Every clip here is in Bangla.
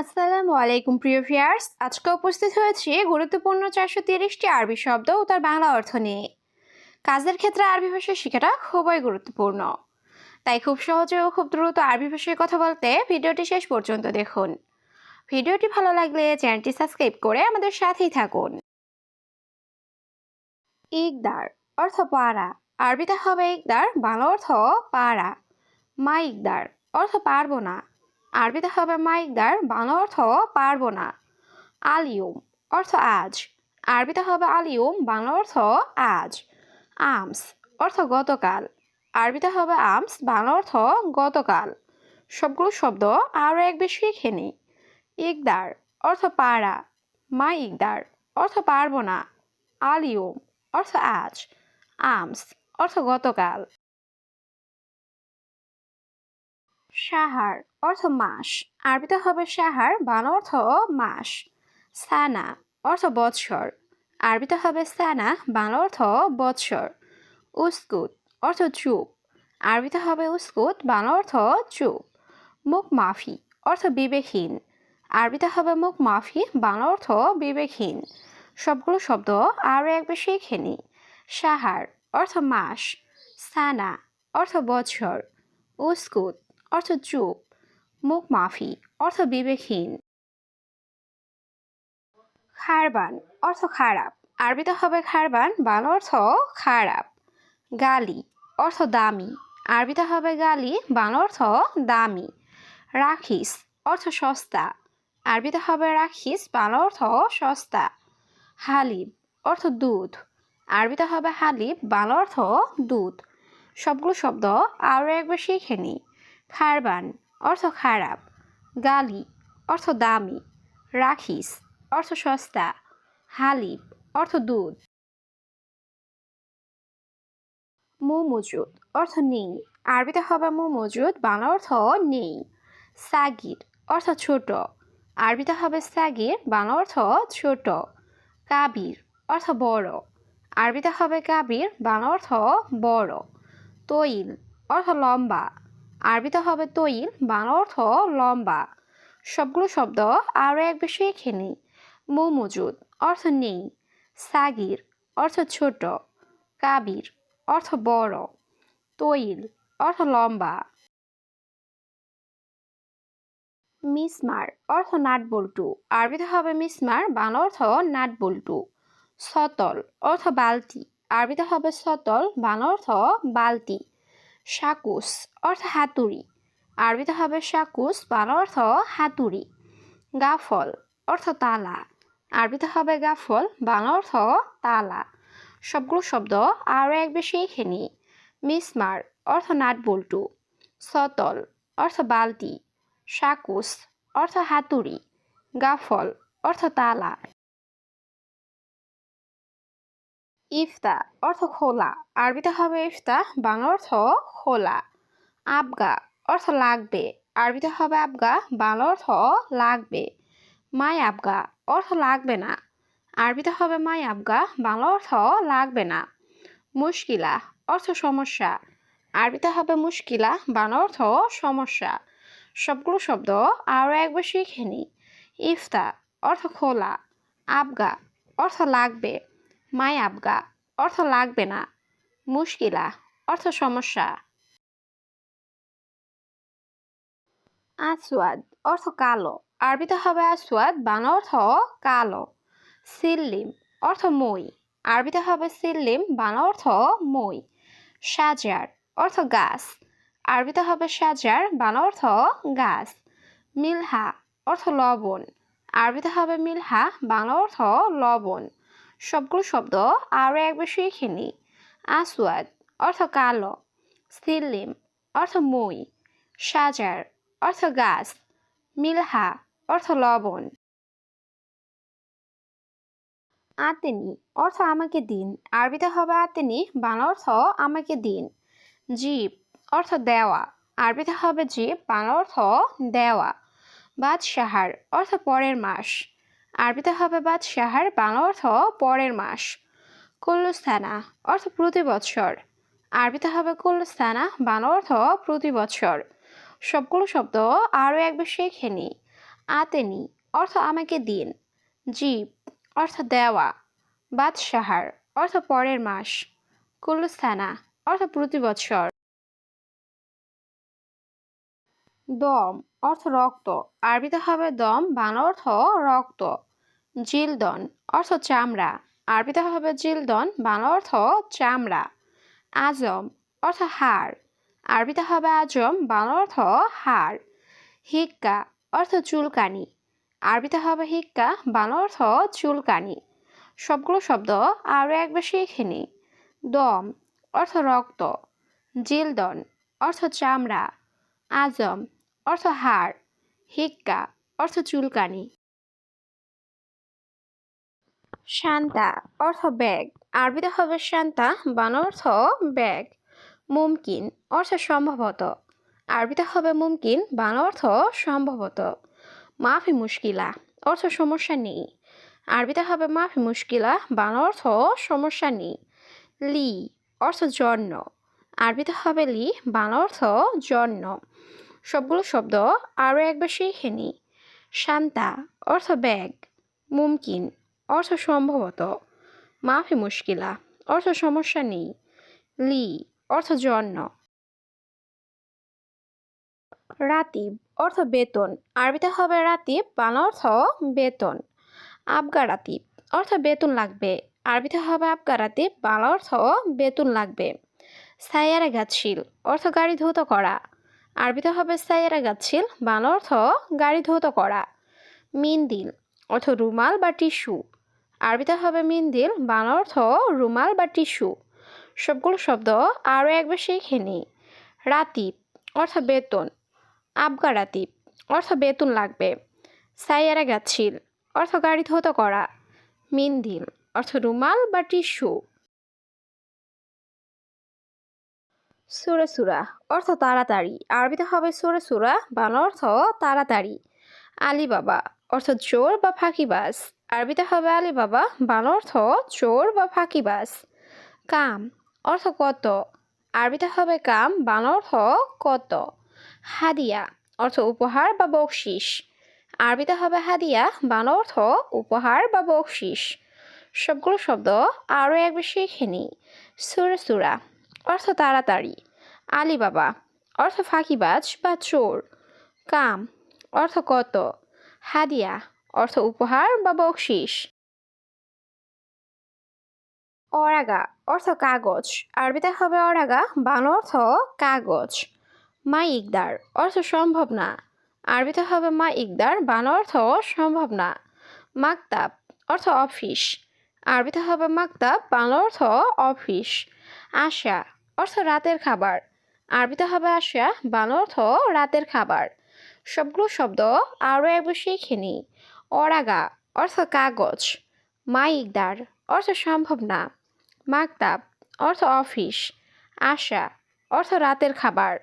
আসসালামু আলাইকুম, প্রিয় ভিয়ার্স আজকে উপস্থিত হয়েছি গুরুত্বপূর্ণ চারশো তিরিশটি আরবি শব্দ ও তার বাংলা অর্থ নিয়ে। কাজের ক্ষেত্রে আরবি ভাষা শেখাটা খুবই গুরুত্বপূর্ণ। তাই খুব সহজে ও খুব দ্রুত আরবি ভাষায় কথা বলতে ভিডিওটি শেষ পর্যন্ত দেখুন। ভিডিওটি ভালো লাগলে চ্যানেলটি সাবস্ক্রাইব করে আমাদের সাথেই থাকুন। ইকদার অর্থ পাড়া। আরবিতে হবে ইকদার, বাংলা অর্থ পাড়া। মা ইকদার অর্থ পারব না। আরবিতে হবে মাইকদার, বাংলা অর্থ পারব না। আলিউম অর্থ আজ। আরবিতে হবে আলিউম বাংলা অর্থ আজ। আমস অর্থ গতকাল। আরবিতে হবে আমস, বাংলা অর্থ গতকাল। সবগুলো শব্দ আরও এক বেশি শিখে ইকদার অর্থ পাড়া মা ইকদার অর্থ পারব না। আলিউম অর্থ আজ। আমস অর্থ গতকাল। সাহার অর্থ মাস। আরবিতে হবে সাহার বাংলা অর্থ মাস। সানা অর্থ বৎসর। আরবিতে হবে সানা বাংলা অর্থ বৎসর। উস্কুত অর্থ চুপ। আরবিতে হবে উস্কুত বাংলা অর্থ চুপ। মুখ মাফি অর্থ বিবেকহীন। আরবিতে হবে মুখ মাফি বাংলা অর্থ বিবেকহীন। সবগুলো শব্দ আরও এক শিখে নিই সাহার অর্থ মাস। সানা অর্থ বৎসর। উস্কুত অর্থ চুপ, মুখ মাফি, অর্থ বিবেকহীন। খারবান, অর্থ খারাপ। আরবিতে হবে খারবান বাংলা অর্থ খারাপ। গালি, অর্থ দামি। আরবিতে হবে গালি বাংলা অর্থ দামি। রাখিস, অর্থ সস্তা। আরবিতে হবে রাখিস বাংলা অর্থ সস্তা। হালিব, অর্থ দুধ। আরবিতে হবে হালিব বাংলা অর্থ দুধ। সবগুলো শব্দ আরও একবার শিখে নিই খারবান, অর্থ খারাপ। গালি, অর্থ দামি। রাখিস, অর্থ সস্তা। হালিব অর্থ দুধ। মু মজুদ অর্থ নেই। আরবিতে হবে মু মজুদ বাংলা অর্থ নেই। সাগির, অর্থ ছোট। আরবিতে হবে সাগির, বাংলা অর্থ ছোট। কাবির, অর্থ বড়। আরবিতে হবে কাবির, বাংলা অর্থ বড়। তৈল, অর্থ লম্বা। আরবিতে হবে তৈল, বাংলা অর্থ লম্বা। সবগুলো শব্দ আরও এক বিষয়ে খেনি মু মজুদ, অর্থ নেই। সাগির, অর্থ ছোট। কাবির, অর্থ বড়। তৈল, অর্থ লম্বা। মিসমার, অর্থ নাট বল্টু আরবিতে হবে মিসমার, বাংলা অর্থ নাট বল্টু সতল, অর্থ বালতি। আরবিতে হবে সতল, বাংলা অর্থ বালতি। শাকুস অর্থ হাতুড়ি। আরবিতে হবে শাকুস বাংলা অর্থ হাতুড়ি। গাফল, অর্থ তালা। আরবিতে হবে গাফল, বাংলা অর্থ তালা। সবগুলো শব্দ আরও এক বেশি এখানে মিসমার, অর্থ নাট বল্টু সতল, অর্থ বালতি। শাকুস অর্থ হাতুড়ি। গাফল, অর্থ তালা। ইফতা অর্থ খোলা। আরবিতে হবে ইফতা বাংলা অর্থ খোলা। আবগা অর্থ লাগবে। আরবিতে হবে আবগা, বাংলা অর্থ লাগবে। মাই আবগা অর্থ লাগবে না। আরবিতে হবে মাই আবগা, বাংলা অর্থ লাগবে না। মুশকিলা অর্থ সমস্যা। আরবিতে হবে মুশকিলা, বাংলা অর্থ সমস্যা। সবগুলো শব্দ আরও একবার শিখে নিই ইফতা অর্থ খোলা। আবগা অর্থ লাগবে। মাই আবগা, অর্থ লাগবে না। মুশকিলা, অর্থ সমস্যা। আসওয়াদ অর্থ কালো। আরবিতে হবে আসওয়াদ বাংলা অর্থ কালো। সিল্লিম, অর্থ মই। আরবিতে হবে সিল্লিম, বাংলা অর্থ মই। সাজার, অর্থ গাছ। আরবিতে হবে সাজার, বাংলা অর্থ গাছ। মিলহা, অর্থ লবণ। আরবিতে হবে মিলহা, বাংলা অর্থ লবণ। সবগুলো শব্দ আরও একবার শিখে নিই। আসওয়াদ অর্থ কালো, সিল্লিম অর্থ মই, সাজার অর্থ গাছ, মিলহা অর্থ লবণ। আতেনি অর্থ আমাকে দিন, আরবিতে হবে আতেনি, বাংলা অর্থ আমাকে দিন। জীব অর্থ দেওয়া, আরবিতে হবে জীব, বাংলা অর্থ দেওয়া। বাদশাহার অর্থ পরের মাস। আরবিতে হবে বাদশাহার বাংলা অর্থ পরের মাস। কুল্লুস্থানা অর্থ প্রতি বৎসর আরবিতে হবে কুল্লুস্থানা বাংলা অর্থ প্রতি বৎসর সবগুলো শব্দ আরও একবার শিখে নিই আতেনি অর্থ আমাকে দিন। জীব, অর্থ দেওয়া। বাদশাহার অর্থ পরের মাস। কুলুস্থানা অর্থ প্রতি বৎসর দম, অর্থ রক্ত। আরবিতে হবে দম, বাংলা অর্থ রক্ত। জিলদন, অর্থ চামড়া। আরবিতে হবে জিলদন, বাংলা অর্থ চামড়া। আজম, অর্থ হাড়। আরবিতে হবে আজম, বাংলা অর্থ হাড়। হিক্কা, অর্থ চুলকানি। আরবিতে হবে হিক্কা, বাংলা অর্থ চুলকানি। সবগুলো শব্দ আরও একবার শিখে নি। দম, অর্থ রক্ত। জিলদন, অর্থ চামড়া। আজম, অর্থ হাড়। হিক্কা, অর্থ চুলকানি। শান্তা, অর্থ ব্যাগ। আরবিতে হবে শান্তা বাংলা অর্থ ব্যাগ। মুমকিন, অর্থ সম্ভবত। আরবিতে হবে মুমকিন বাংলা অর্থ সম্ভবত। মাফি মুশকিলা, অর্থ সমস্যা নেই। আরবিতে হবে মাফি মুশকিলা বাংলা অর্থ সমস্যা নেই। লি, অর্থ জন্য। আরবিতে হবে লি বাংলা অর্থ জন্য। সবগুলো শব্দ আরও একবার শিখে নি শান্তা, অর্থ ব্যাগ। মুমকিন অর্থ সম্ভবত মাফি মুশকিলা, অর্থ সমস্যা নেই, লি, অর্থ জন্য। রাতিব, অর্থ বেতন, আরবিতে হবে রাতিব, বাংলা অর্থ বেতন। আবগা রাতিব, অর্থ বেতন লাগবে, আরবিতে হবে আবগা রাতিব, বাংলা অর্থ বেতন লাগবে। সাইয়ারা গাছিল অর্থ গাড়ি ধৌত করা, আরবিতে হবে সাইয়ারা গাছিল বাংলা অর্থ গাড়ি ধৌত করা। মিন্দিল অর্থ রুমাল বা টিস্যু আরবিতে হবে মিন্দিল বাংলা অর্থ রুমাল বা টিস্যু। সবগুলো শব্দ আরও একবার শিখে নিই। রাতিব, অর্থ বেতন। আবগা রাতিব, অর্থ বেতন লাগবে। সাইয়ারা গাছিল অর্থ গাড়ি ধৌত করা। মিন্দিল অর্থ রুমাল বা টিস্যু। সুরে সুরা, অর্থ তাড়াতাড়ি। আরবিতে হবে সুরে সুরা, বাংলা অর্থ তাড়াতাড়ি। আলী বাবা অর্থ চোর বা ফাঁকিবাজ। আরবিতে হবে আলী বাবা বাংলা অর্থ চোর বা ফাঁকিবাজ। কাম, অর্থ কত? আরবিতে হবে কাম, বাংলা অর্থ কত? হাদিয়া, অর্থ উপহার বা বকশিস। আরবিতে হবে হাদিয়া, বাংলা অর্থ উপহার বা বকশিস। সবগুলো শব্দ আরও একবার শিখে নিই। সুরে সুরা, অর্থ তাড়াতাড়ি। আলী বাবা অর্থ ফাঁকিবাজ বা চোর। কাম, অর্থ কত? হাদিয়া অর্থ উপহার বা বকশিস? অরাগা, অর্থ কাগজ। আরবিতে হবে অরাগা, বাংলা অর্থ কাগজ। মা ইকদার, অর্থ সম্ভব না। আরবিতে হবে মা ইকদার, বাংলা অর্থ সম্ভব না। মাকতাব, অর্থ অফিস। আরবিতে হবে মাকতাব, বাংলা অর্থ অফিস। আশা, অর্থ রাতের খাবার। আরবিতে হবে আশা, বাংলা অর্থ রাতের খাবার। সবগুলো শব্দ আরও একবার শিখে নিই। অরাগা, অর্থ কাগজ। মাইকদার, অর্থ সম্ভব না মাকতাব, অর্থ অফিস। আশা, অর্থ রাতের খাবার।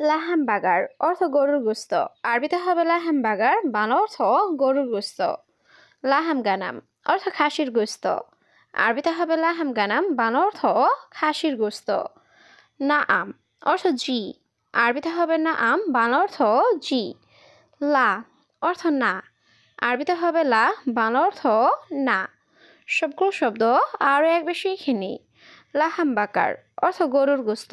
লাহাম বাগার অর্থ গরুর গোস্ত। আরবিতে হবে লাহাম বাগার বাংলা অর্থ গরুর গোস্ত। লাহাম গানাম অর্থ খাসির গোস্ত। আরবিতে হবে লাহাম গানাম বাংলা অর্থ খাসির গোস্ত। না আম অর্থ জি। আরবিতে হবে না আম বাংলা অর্থ জি। লা অর্থ না। আরবিতে হবে লা বাংলা অর্থ না। সবগুলো শব্দ আরও এক বেশি শিখে লাহাম বাকার, অর্থ গরুর গোস্ত।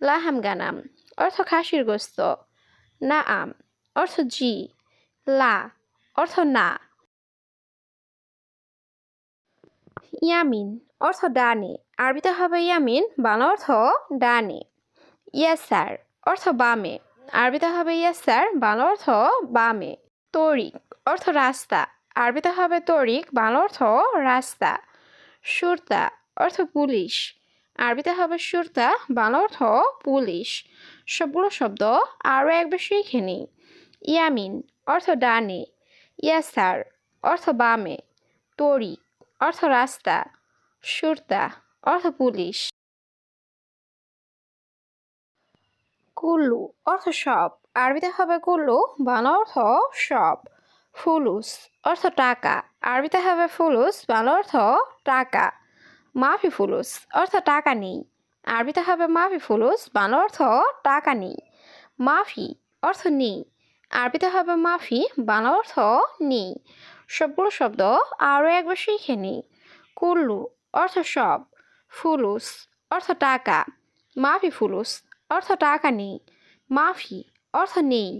লাহাম গানাম, অর্থ খাসির গোস্ত। না আম অর্থ জি। লা, অর্থ না। ইয়ামিন, অর্থ ডানে। আরবিতে হবে ইয়ামিন বাংলা অর্থ ডানে। ইয়াসার, অর্থ বামে। আরবিতে হবে ইয়াসার বাংলা অর্থ বামে। তরিক, অর্থ রাস্তা। আরবিতে হবে তরিক, বাংলা অর্থ রাস্তা। সুরতা, অর্থ পুলিশ। আরবিতে হবে সুরতা, বাংলা অর্থ পুলিশ। সবগুলো শব্দ আরও একবার শিখে নিই। ইয়ামিন, অর্থ ডানে। ইয়াসার অর্থ বামে। তরিক, অর্থ রাস্তা। সুরতা, অর্থ পুলিশ। কুল্লু অর্থ সব। আরবিতে হবে কুল্লু বাংলা অর্থ সব। ফুলুস অর্থ টাকা। আরবিতে হবে ফুলুস বাংলা অর্থ টাকা। মাফি ফুলুস অর্থ টাকা নেই। আরবিতে হবে মাফি ফুলুস বাংলা অর্থ টাকা নেই। মাফি অর্থ নেই। আরবিতে হবে মাফি বাংলা অর্থ নেই। সবগুলো শব্দ আরও একবার শিখে নিই। কুল্লু অর্থ সব। ফুলুস অর্থ টাকা। মাফি ফুলুস অর্থ টাকা নেই। মাফি অর্থ নেই।